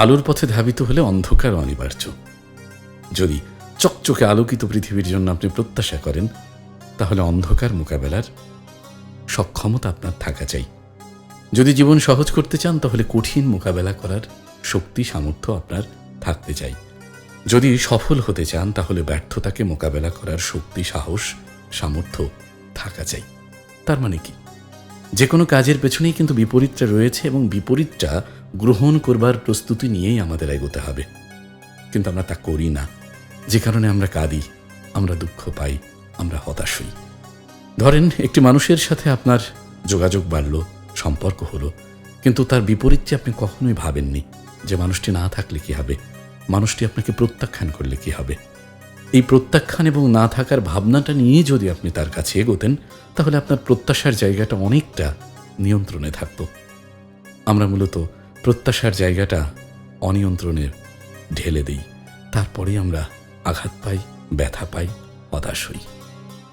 আলোর পথে ধাবিত হলে অন্ধকার অনিবার্য। যদি চকচকে আলোকিত পৃথিবীর জন্য আপনি প্রত্যাশা করেন, তাহলে অন্ধকার মোকাবেলার সক্ষমতা আপনার থাকা চাই। যদি জীবন সহজ করতে চান, তাহলে কঠিন মোকাবেলা করার শক্তি, সামর্থ্য আপনার থাকতে চাই। যদি সফল হতে চান, তাহলে ব্যর্থতাকে মোকাবেলা করার শক্তি, সাহস, সামর্থ্য থাকা চাই। তার মানে কি? যে কোনো কাজের পেছনেই কিন্তু বিপরীতটা রয়েছে এবং বিপরীতটা গ্রহণ করবার প্রস্তুতি নিয়েই আমাদের এগোতে হবে। কিন্তু আমরা তা করি না। যে কারণে আমরা কাঁদি, আমরা দুঃখ পাই, আমরা হতাশ হই। ধরেন, একটি মানুষের সাথে আপনার যোগাযোগ বাড়ল, সম্পর্ক হলো, কিন্তু তার বিপরীতটি আপনি কখনোই ভাবেননি যে মানুষটি না থাকলে কি হবে, মানুষটি আপনাকে প্রত্যাখ্যান করলে কি হবে। এই প্রত্যাখ্যান এবং না থাকার ভাবনাটা নিয়ে যদি আপনি তার কাছে এগোতেন, তাহলে আপনার প্রত্যাশার জায়গাটা অনেকটা নিয়ন্ত্রণে থাকতো। আমরা মূলত প্রত্যাশার জায়গাটা অনিয়ন্ত্রণের ঢেলে দিই। তারপরে আমরা আঘাত পাই ব্যথা পাই হতাশ হই।